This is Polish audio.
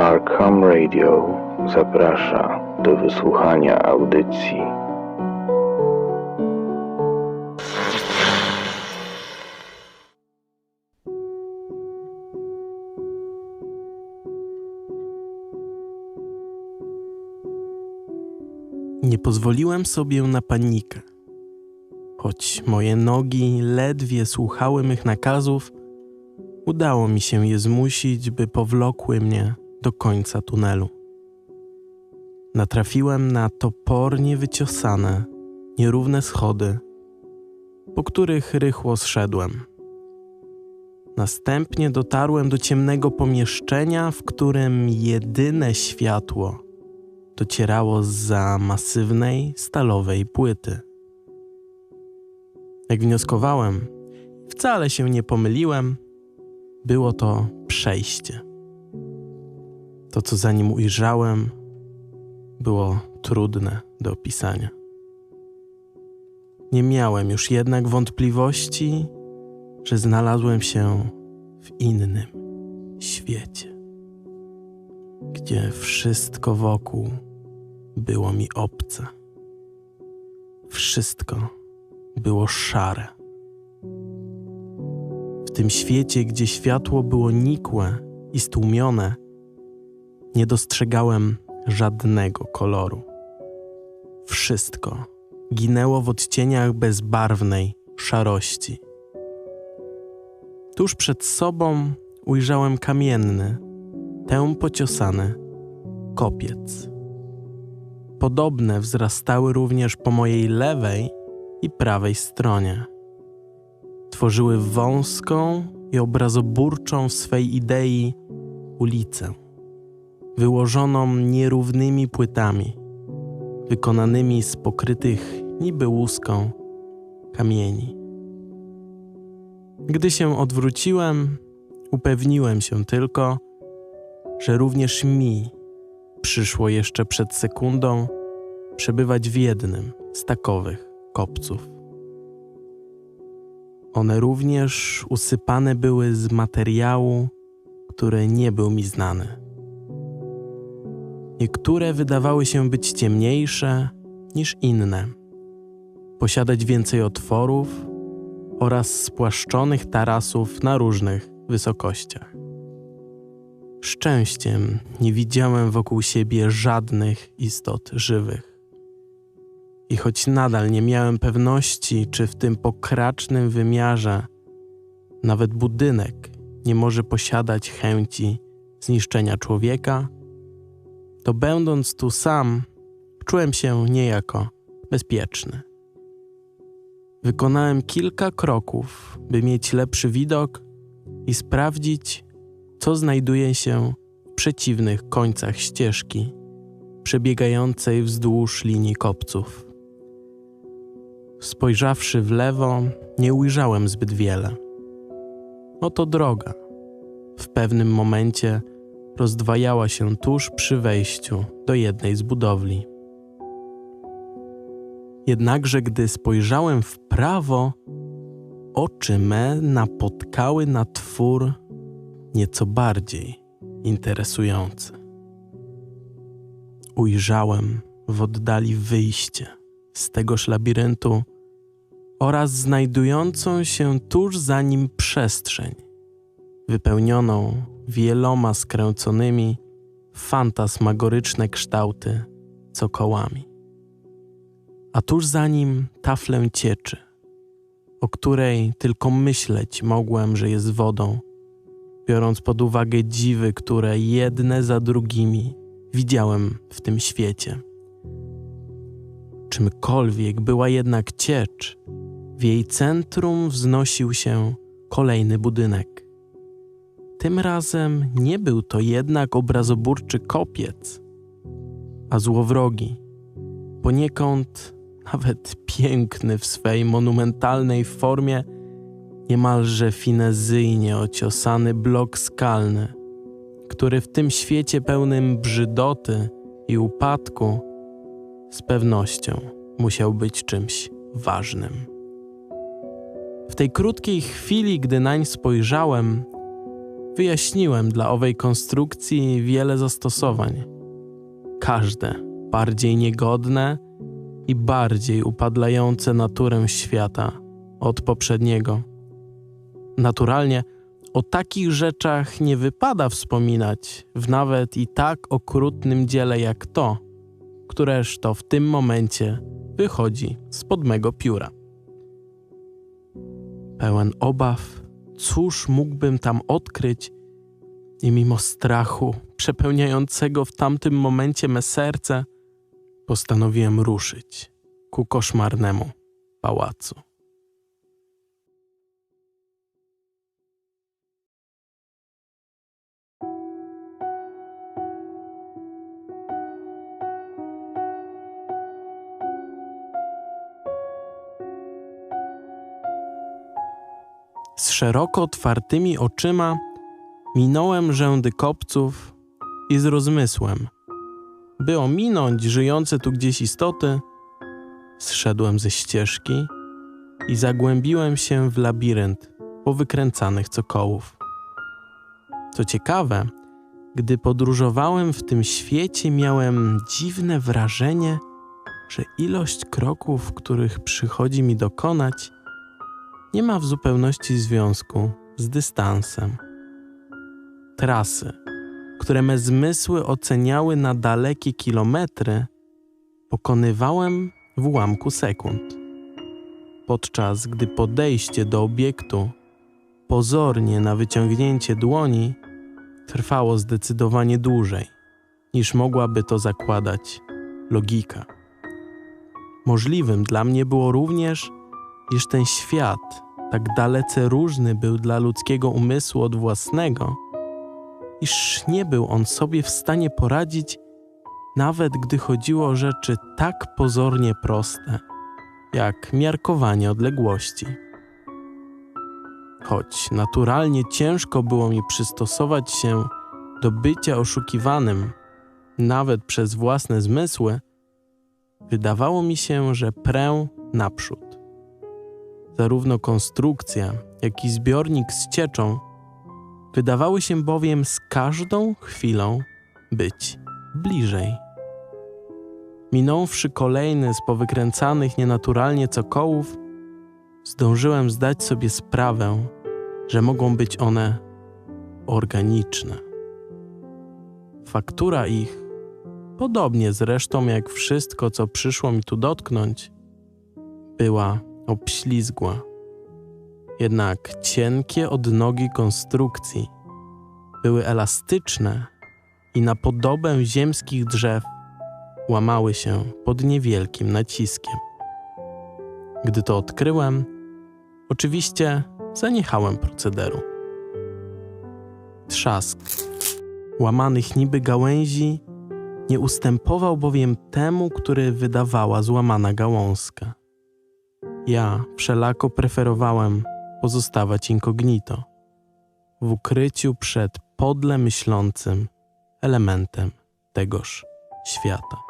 Arkham Radio zaprasza do wysłuchania audycji. Nie pozwoliłem sobie na panikę. Choć moje nogi ledwie słuchały mych nakazów, udało mi się je zmusić, by powlokły mnie do końca tunelu. Natrafiłem na topornie wyciosane, nierówne schody, po których rychło zszedłem. Następnie dotarłem do ciemnego pomieszczenia, w którym jedyne światło docierało za masywnej, stalowej płyty. Jak wnioskowałem, wcale się nie pomyliłem, było to przejście. To, co za nim ujrzałem, było trudne do opisania. Nie miałem już jednak wątpliwości, że znalazłem się w innym świecie, gdzie wszystko wokół było mi obce. Wszystko było szare. W tym świecie, gdzie światło było nikłe i stłumione, nie dostrzegałem żadnego koloru. Wszystko ginęło w odcieniach bezbarwnej szarości. Tuż przed sobą ujrzałem kamienny, tę pociosany kopiec. Podobne wzrastały również po mojej lewej i prawej stronie. Tworzyły wąską i obrazoburczą swej idei ulicę, wyłożoną nierównymi płytami, wykonanymi z pokrytych niby łuską kamieni. Gdy się odwróciłem, upewniłem się tylko, że również mi przyszło jeszcze przed sekundą przebywać w jednym z takowych kopców. One również usypane były z materiału, który nie był mi znany. Niektóre wydawały się być ciemniejsze niż inne, posiadać więcej otworów oraz spłaszczonych tarasów na różnych wysokościach. Szczęściem nie widziałem wokół siebie żadnych istot żywych. I choć nadal nie miałem pewności, czy w tym pokracznym wymiarze nawet budynek nie może posiadać chęci zniszczenia człowieka, to będąc tu sam, czułem się niejako bezpieczny. Wykonałem kilka kroków, by mieć lepszy widok i sprawdzić, co znajduje się w przeciwnych końcach ścieżki, przebiegającej wzdłuż linii kopców. Spojrzawszy w lewo, nie ujrzałem zbyt wiele. Oto droga. W pewnym momencie rozdwajała się tuż przy wejściu do jednej z budowli. Jednakże, gdy spojrzałem w prawo, oczy me napotkały na twór nieco bardziej interesujący. Ujrzałem w oddali wyjście z tegoż labiryntu oraz znajdującą się tuż za nim przestrzeń, wypełnioną wieloma skręconymi, fantasmagoryczne kształty cokołami. A tuż za nim taflę cieczy, o której tylko myśleć mogłem, że jest wodą, biorąc pod uwagę dziwy, które jedne za drugimi widziałem w tym świecie. Czymkolwiek była jednak ciecz, w jej centrum wznosił się kolejny budynek. Tym razem nie był to jednak obrazoburczy kopiec, a złowrogi, poniekąd nawet piękny w swej monumentalnej formie, niemalże finezyjnie ociosany blok skalny, który w tym świecie pełnym brzydoty i upadku z pewnością musiał być czymś ważnym. W tej krótkiej chwili, gdy nań spojrzałem, Wyjaśniłem dla owej konstrukcji wiele zastosowań. Każde bardziej niegodne i bardziej upadlające naturę świata od poprzedniego. Naturalnie o takich rzeczach nie wypada wspominać w nawet i tak okrutnym dziele jak to, któreż to w tym momencie wychodzi spod mego pióra. Pełen obaw, cóż mógłbym tam odkryć, i mimo strachu przepełniającego w tamtym momencie me serce, postanowiłem ruszyć ku koszmarnemu pałacu. Z szeroko otwartymi oczyma minąłem rzędy kopców i z rozmysłem, by ominąć żyjące tu gdzieś istoty, zszedłem ze ścieżki i zagłębiłem się w labirynt powykręcanych cokołów. Co ciekawe, gdy podróżowałem w tym świecie, miałem dziwne wrażenie, że ilość kroków, których przychodzi mi dokonać, nie ma w zupełności związku z dystansem. Trasy, które me zmysły oceniały na dalekie kilometry, pokonywałem w ułamku sekund. Podczas gdy podejście do obiektu, pozornie na wyciągnięcie dłoni, trwało zdecydowanie dłużej, niż mogłaby to zakładać logika. Możliwym dla mnie było również, iż ten świat tak dalece różny był dla ludzkiego umysłu od własnego, iż nie był on sobie w stanie poradzić, nawet gdy chodziło o rzeczy tak pozornie proste, jak miarkowanie odległości. Choć naturalnie ciężko było mi przystosować się do bycia oszukiwanym, nawet przez własne zmysły, wydawało mi się, że prę naprzód. Zarówno konstrukcja, jak i zbiornik z cieczą wydawały się bowiem z każdą chwilą być bliżej. Minąwszy kolejny z powykręcanych nienaturalnie cokołów, zdążyłem zdać sobie sprawę, że mogą być one organiczne. Faktura ich, podobnie zresztą jak wszystko, co przyszło mi tu dotknąć, była obślizgła. Jednak cienkie odnogi konstrukcji były elastyczne i na podobę ziemskich drzew łamały się pod niewielkim naciskiem. Gdy to odkryłem, oczywiście zaniechałem procederu. Trzask łamanych niby gałęzi nie ustępował bowiem temu, który wydawała złamana gałązka. Ja wszelako preferowałem pozostawać incognito, w ukryciu przed podle myślącym elementem tegoż świata.